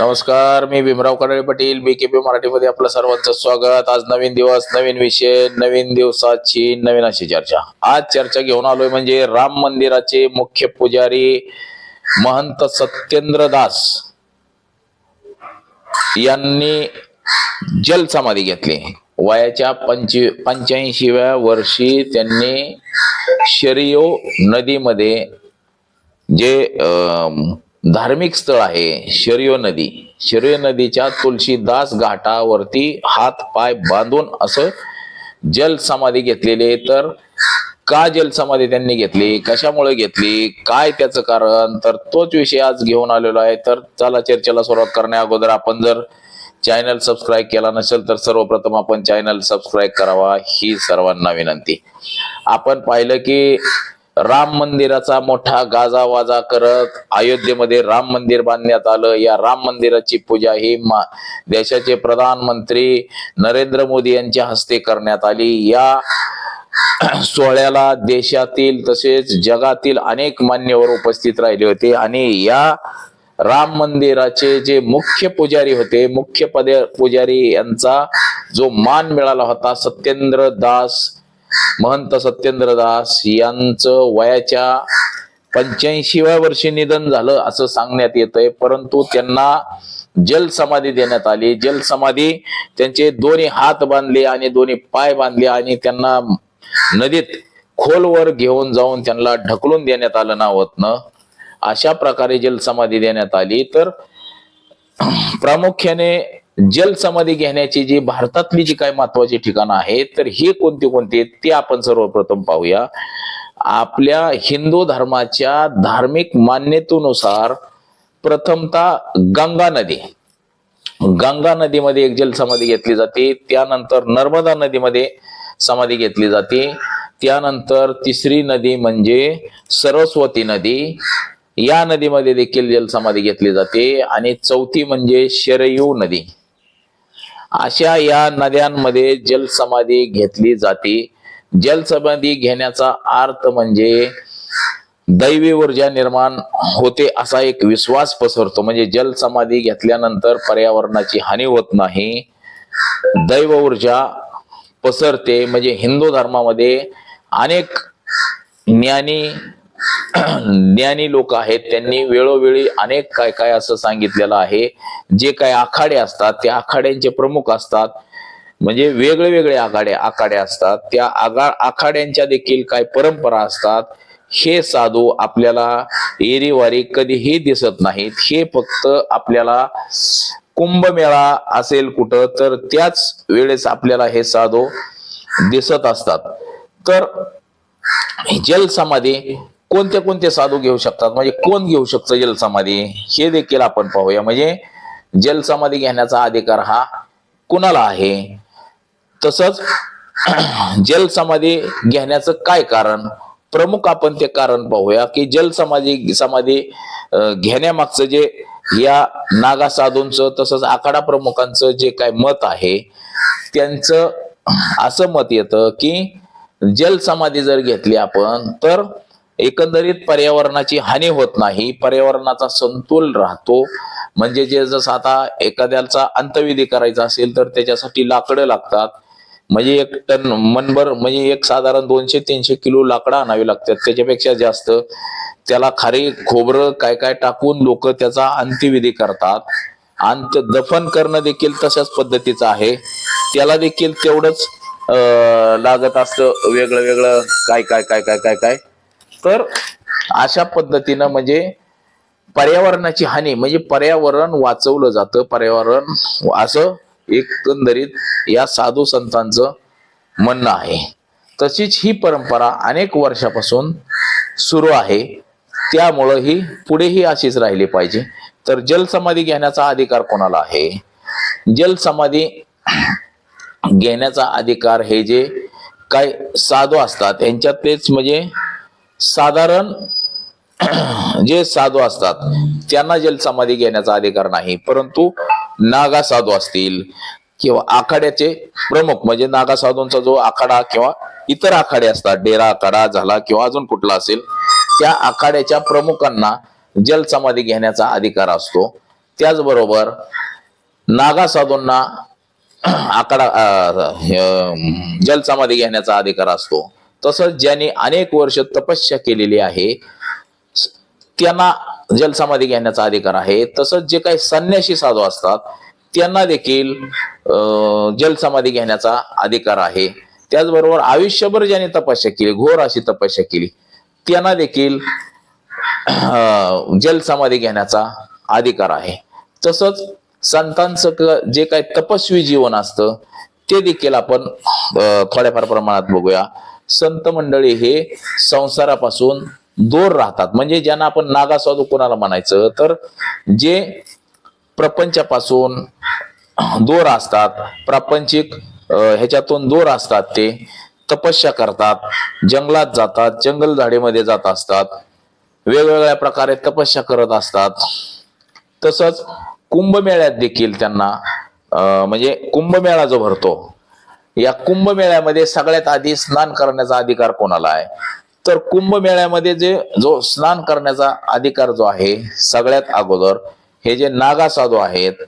नमस्कार मी भीमराव कडाळे पाटील बीकेपी मराठीमध्ये आपलं सर्वांचं स्वागत. आज नवीन दिवस नवीन विषय नवीन दिवसाची नवीन अशी चर्चा. आज चर्चा घेऊन आलोय म्हणजे राम मंदिराचे मुख्य पुजारी महंत सत्येंद्र दास यांनी जल समाधी घेतली. वयाच्या पंचवी पंच्याऐंशीव्या वर्षी त्यांनी शरियो नदीमध्ये जे धार्मिक स्थळ आहे शरियो नदी. शर्यो नदीच्या तुलसीदास घाटावरती हात पाय बांधून असं जल समाधी घेतलेली तर का जल समाधी त्यांनी घेतली? कशामुळे घेतली? काय त्याचं कारण? तर तोच विषय आज घेऊन आलेलो आहे. तर चला चर्चेला सुरुवात करण्या अगोदर आपण जर चॅनल सबस्क्राईब केला नसेल तर सर्वप्रथम आपण चॅनल सबस्क्राईब करावा. ही सर्वांना विनंती. आपण पाहिलं की राम मंदिराचा मोठा गाजावाजा करत अयोध्येमध्ये राम मंदिर बांधण्यात आलं. या राम मंदिराची पूजा ही मा- देशाचे प्रधानमंत्री नरेंद्र मोदी यांच्या हस्ते करण्यात आली. या सोहळ्याला देशातील तसेच जगातील अनेक मान्यवर उपस्थित राहिले होते आणि या राम मंदिराचे जे मुख्य पुजारी होते मुख्य पदे पुजारी यांचा जो मान मिळाला होता सत्येंद्र दास महंत सत्येंद्रदास यांचं वयाच्या पंच्याऐंशीव्या वर्षी निधन झालं असं सांगण्यात येतंय. परंतु त्यांना जल समाधी देण्यात आली. जल समाधी त्यांचे दोन्ही हात बांधले आणि दोन्ही पाय बांधले आणि त्यांना नदीत खोलवर घेऊन जाऊन त्यांना ढकलून देण्यात आलं नावतनं. अशा प्रकारे जल समाधी देण्यात आली. तर प्रामुख्याने जल समाधी घेण्याची जी भारतातली जी काही महत्वाची ठिकाणं आहेत तर ही कोणती कोणती आहेत ते आपण सर्वप्रथम पाहूया. आपल्या हिंदू धर्माच्या धार्मिक मान्यतेनुसार प्रथमतः गंगा नदी. गंगा नदीमध्ये एक जल समाधी घेतली जाते त्यानंतर नर्मदा नदीमध्ये समाधी घेतली जाते त्यानंतर तिसरी नदी म्हणजे सरस्वती नदी. या नदीमध्ये देखील जल समाधी घेतली जाते आणि चौथी म्हणजे शरयू नदी. अशा या नद्यांमध्ये जल समाधी घेतली जाते. जलसमाधी घेण्याचा अर्थ म्हणजे दैवी ऊर्जा निर्माण होते असा एक विश्वास पसरतो. म्हणजे जल समाधी घेतल्यानंतर पर्यावरणाची हानी होत नाही. दैव ऊर्जा पसरते. म्हणजे हिंदू धर्मामध्ये अनेक ज्ञानी ज्ञानी लोक आहेत त्यांनी वेळोवेळी अनेक काय काय असं सांगितलेलं आहे. जे काय आखाडे असतात त्या आखाड्यांचे प्रमुख असतात. म्हणजे वेगळे वेगळे आखाडे आखाडे असतात. त्या आगा आखाड्यांच्या देखील काय परंपरा असतात हे साधू आपल्याला एरीवारी कधीही दिसत नाहीत. हे फक्त आपल्याला कुंभमेळा असेल कुठं तर त्याच वेळेस आपल्याला हे साधू दिसत असतात. तर जल समाधी कोणते कोणते साधू घेऊ शकतात? म्हणजे कोण घेऊ शकतं जल समाधी? हे देखील आपण पाहूया. म्हणजे जल समाधी घेण्याचा अधिकार हा कुणाला आहे? तसंच जल समाधी घेण्याचं काय कारण? प्रमुख आपण ते कारण पाहूया की जल समाधी समाधी घेण्यामागचं जे या नागा साधूंचं तसंच आखाडा प्रमुखांचं जे काय मत आहे त्यांचं असं मत येतं की जल समाधी जर घेतली आपण तर एकंदरीत पर्यावरणाची हानी होत नाही पर्यावरणाचा संतोल राहतो. म्हणजे जे जसं आता एखाद्याचा अंतविधी करायचा असेल तर त्याच्यासाठी लाकडं लागतात. म्हणजे एक टन मनभर म्हणजे एक साधारण दोनशे तीनशे किलो लाकडं आणावी लागतात. त्याच्यापेक्षा जास्त त्याला खारी खोबरं काय काय टाकून लोक त्याचा अंत्यविधी करतात. अंत दफन करणं देखील तशाच पद्धतीचं आहे. त्याला देखील तेवढंच अं, लागत असतं. वेगळं वेगळं काय काय काय काय काय काय. तर अशा पद्धतीनं म्हणजे पर्यावरणाची हानी म्हणजे पर्यावरण वाचवलं जातं. पर्यावरण असं एकंदरीत या साधू संतांचं म्हणणं आहे. तशीच ही परंपरा अनेक वर्षापासून सुरू आहे. त्यामुळं ही पुढेही अशीच राहिली पाहिजे. तर जलसमाधी घेण्याचा अधिकार कोणाला आहे? जलसमाधी घेण्याचा अधिकार हे जे काय साधू असतात यांच्यातलेच म्हणजे साधारण जे साधू असतात त्यांना जलसमाधी घेण्याचा अधिकार नाही परंतु नागा साधू असतील किंवा आखाड्याचे प्रमुख म्हणजे नागा साधूंचा जो आखाडा किंवा इतर आखाडे असतात डेरा आखाडा झाला किंवा अजून कुठला असेल त्या आखाड्याच्या प्रमुखांना जलसमाधी घेण्याचा अधिकार असतो. त्याचबरोबर नागा साधूंना आकडा जल समाधी जलसमाधी घेण्याचा अधिकार असतो. तसंच ज्यांनी अनेक वर्ष तपस्या केलेली आहे त्यांना जलसमाधी घेण्याचा अधिकार आहे. तसंच जे काही संन्यासी साधू असतात त्यांना देखील अं, जलसमाधी घेण्याचा अधिकार आहे. त्याचबरोबर आयुष्यभर ज्यांनी तपस्या केली घोर अशी तपस्या केली त्यांना देखील जलसमाधी घेण्याचा अधिकार आहे. तसंच संतांचं जे काही तपस्वी जीवन असतं ते देखील आपण थोड्याफार प्रमाणात बघूया. संत मंडळी हे संसारापासून दूर राहतात. म्हणजे ज्यांना आपण नागासाधू कोणाला म्हणायचं तर जे प्रपंचापासून दूर असतात प्रापंचिक ह्याच्यातून दूर असतात ते तपस्या करतात जंगलात जातात जंगल झाडीमध्ये जात असतात वेगवेगळ्या प्रकारे तपस्या करत असतात. तसंच कुंभमेळ्यात देखील त्यांना म्हणजे कुंभमेळा जो भरतो या कुंभमेळ्यामध्ये सगळ्यात आधी स्नान करण्याचा अधिकार कोणाला आहे? तर कुंभमेळ्यामध्ये जे जो स्नान करण्याचा अधिकार जो आहे सगळ्यात अगोदर हे जे नागा साधू आहेत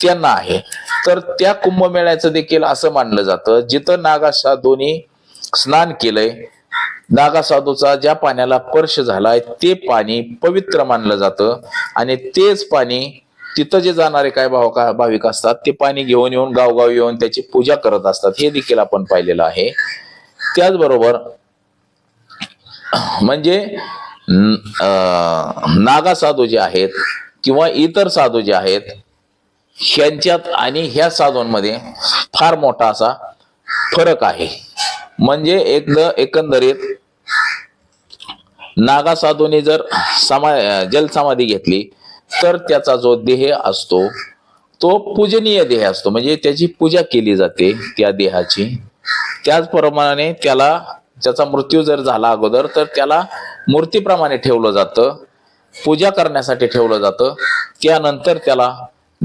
त्यांना आहे. तर त्या कुंभमेळ्याचं देखील असं मानलं जातं जिथं नागा साधूनी स्नान केलंय नागा साधूचा ज्या पाण्याला स्पर्श झालाय ते पाणी पवित्र मानलं जातं. आणि तेच पाणी तिथं जे जाणारे काय भाव का भाविक असतात ते पाणी घेऊन येऊन गावगाव येऊन त्याची पूजा करत असतात. हे देखील आपण पाहिलेलं आहे. त्याचबरोबर म्हणजे नागा साधू जे आहेत किंवा इतर साधू जे आहेत ह्यांच्यात आणि ह्या साधूंमध्ये फार मोठा असा फरक आहे. म्हणजे एकद एकंदरीत नागा साधूने जर समा जलसमाधी घेतली तर त्याचा जो देह असतो तो पूजनीय देह असतो. म्हणजे त्याची पूजा केली जाते त्या देहाची. त्याचप्रमाणे त्याला त्याचा मृत्यू जर झाला अगोदर तर त्याला मूर्तीप्रमाणे ठेवलं जातं. पूजा करण्यासाठी ठेवलं जातं. त्यानंतर त्याला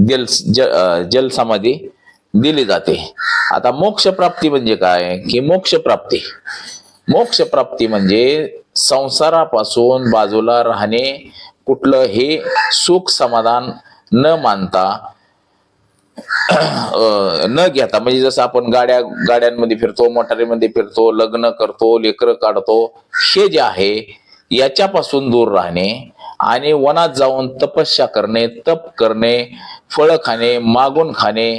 जल ज अं, जलसमाधी दिली जाते. आता मोक्ष प्राप्ती म्हणजे काय? की मोक्ष प्राप्ती. मोक्ष प्राप्ती म्हणजे संसारापासून बाजूला राहणे कुठलं हे सुख समाधान न मानता न घेता म्हणजे जसं आपण गाड्या गाड्यांमध्ये फिरतो मोटारीमध्ये फिरतो लग्न करतो लेकरं काढतो हे जे आहे याच्यापासून दूर राहणे आणि वनात जाऊन तपस्या करणे तप करणे फळं खाणे मागून खाणे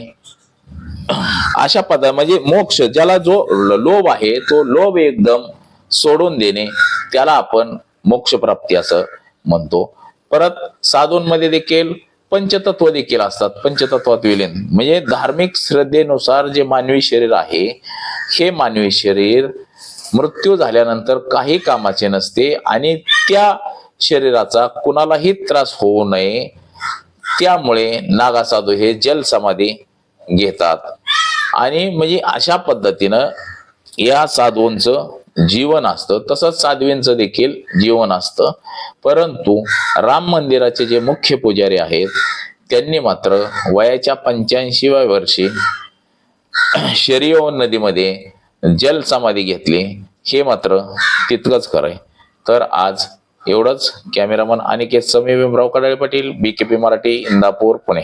अशा पदा म्हणजे मोक्ष ज्याला जो लोभ आहे तो लोभ एकदम सोडून देणे त्याला आपण मोक्ष प्राप्ती असं म्हणतो. परत साधूंमध्ये देखील पंचतत्व देखील असतात. पंचतत्वात विलीन. म्हणजे धार्मिक श्रद्धेनुसार जे मानवी शरीर आहे हे मानवी शरीर मृत्यू झाल्यानंतर काही कामाचे नसते आणि त्या शरीराचा कुणालाही त्रास होऊ नये. त्यामुळे नागासाधू हे जल समाधी घेतात. आणि म्हणजे अशा पद्धतीनं या साधूंचं जीवन असतं तसंच साध्वींचं देखील जीवन असतं. परंतु राम मंदिराचे जे मुख्य पुजारी आहेत त्यांनी मात्र वयाच्या पंच्याऐंशीव्या वर्षी शरीयवन नदीमध्ये जल समाधी घेतली. हे मात्र तितकंच खरंय तर आज एवढंच. Cameraman Aniket Sami Bhimrao Kadale Patil B K P Marathi Indapur Pune.